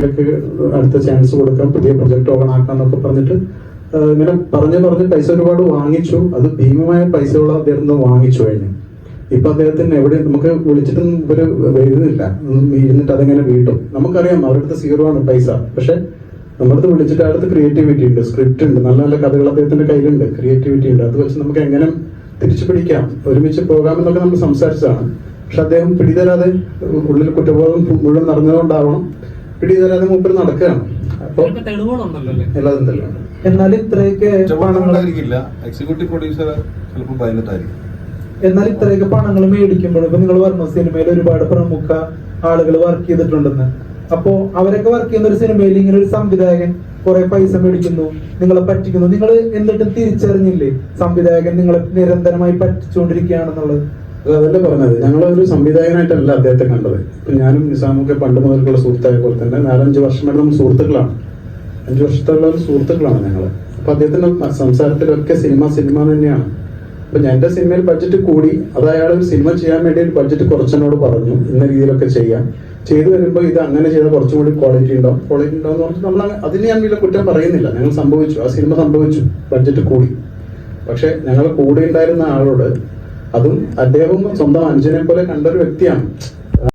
ഇവർക്ക് അടുത്ത ചാൻസ് കൊടുക്കാം പുതിയ പ്രൊജക്ട് ഓപ്പൺ ആക്കാം എന്നൊക്കെ പറഞ്ഞിട്ട് ഇങ്ങനെ പറഞ്ഞ് പറഞ്ഞ് പൈസ ഒരുപാട് വാങ്ങിച്ചു. അത് ഭീമമായ പൈസയുള്ള അദ്ദേഹം വാങ്ങിച്ചു കഴിഞ്ഞു ഇപ്പൊ അദ്ദേഹത്തിന് എവിടെ നമുക്ക് വിളിച്ചിട്ടും ഒരു വരുന്നില്ല ഇരുന്നിട്ട് അതെങ്ങനെ വീട്ടും? നമുക്കറിയാം അവരുടെ അടുത്ത് സീറോ ആണ് പൈസ. പക്ഷെ നമ്മുടെ അടുത്ത് വിളിച്ചിട്ട് അടുത്ത് ക്രിയേറ്റിവിറ്റി ഉണ്ട്? സ്ക്രിപ്റ്റ് ഉണ്ട്. നല്ല നല്ല കഥകൾ അദ്ദേഹത്തിന്റെ കയ്യിലുണ്ട്. ക്രിയേറ്റിവിറ്റി ഉണ്ട്. അത് വെച്ച് നമുക്ക് എങ്ങനെ തിരിച്ചു പിടിക്കാം? ഒരുമിച്ച് പോകാമെന്നൊക്കെ നമ്മൾ സംസാരിച്ചതാണ്. പക്ഷെ അദ്ദേഹം പിടിതരാതെ ഉള്ളിൽ കുറ്റബോധം മുഴുവൻ നടന്നതുകൊണ്ടാവണം പിടിതരാതെ മൂപ്പർ നടക്കുകയാണ്. അപ്പൊ ഇതൊക്കെ തെളിവുകളുണ്ടല്ലോ അല്ലേ? എല്ലാതും എന്നാൽ ഇത്രയൊക്കെ എക്സിക്യൂട്ടീവ് പ്രൊഡ്യൂസർ ചിലപ്പോൾ എന്നാൽ ഇത്രയൊക്കെ പണങ്ങൾ മേടിക്കുമ്പോൾ ഇപ്പൊ നിങ്ങൾ പറഞ്ഞു സിനിമയിൽ ഒരുപാട് പ്രമുഖ ആളുകൾ വർക്ക് ചെയ്തിട്ടുണ്ടെന്ന്. അപ്പോ അവരൊക്കെ വർക്ക് ചെയ്യുന്ന ഒരു സിനിമയിൽ ഇങ്ങനെ ഒരു സംവിധായകൻ കുറെ പൈസ മേടിക്കുന്നു നിങ്ങളെ പറ്റിക്കുന്നു. നിങ്ങൾ എന്നിട്ടും തിരിച്ചറിഞ്ഞില്ലേ സംവിധായകൻ നിങ്ങളെ നിരന്തരമായി പറ്റിച്ചുകൊണ്ടിരിക്കുകയാണെന്നുള്ളത്? അത് അതല്ലേ പറഞ്ഞത്. ഞങ്ങളൊരു സംവിധായകനായിട്ടല്ല അദ്ദേഹത്തെ കണ്ടത്. ഇപ്പൊ ഞാനും നിസാമൊക്കെ പണ്ട് മുതൽക്കുള്ള സുഹൃത്തായ പോലെ തന്നെ നാലഞ്ച് വർഷമായിട്ട് നമ്മൾ സുഹൃത്തുക്കളാണ്. അഞ്ച് വർഷത്തുള്ള ഒരു സുഹൃത്തുക്കളാണ് ഞങ്ങൾ അപ്പൊ അദ്ദേഹത്തിന്റെ സംസാരത്തിലൊക്കെ സിനിമ സിനിമ തന്നെയാണ്. അപ്പൊ ഞാൻ സിനിമയിൽ ബഡ്ജറ്റ് കൂടി. അത് അയാൾ സിനിമ ചെയ്യാൻ വേണ്ടി ഒരു ബഡ്ജറ്റ് കുറച്ചെന്നോട് പറഞ്ഞു. ഇന്ന രീതിയിലൊക്കെ ചെയ്യാം ചെയ്തു വരുമ്പോൾ ഇത് അങ്ങനെ ചെയ്താൽ കുറച്ചും കൂടി ക്വാളിറ്റി ഉണ്ടാവും. ക്വാളിറ്റി ഉണ്ടാവും എന്ന് പറഞ്ഞിട്ട് നമ്മൾ അതിന് ഞാൻ വലിയ കുറ്റം പറയുന്നില്ല. ഞങ്ങൾ സംഭവിച്ചു. ആ സിനിമ സംഭവിച്ചു. ബഡ്ജറ്റ് കൂടി. പക്ഷേ ഞങ്ങൾ കൂടെ ഉണ്ടായിരുന്ന ആളോട് അതും അദ്ദേഹം സ്വന്തം അനുജനെ പോലെ കണ്ട ഒരു വ്യക്തിയാണ്.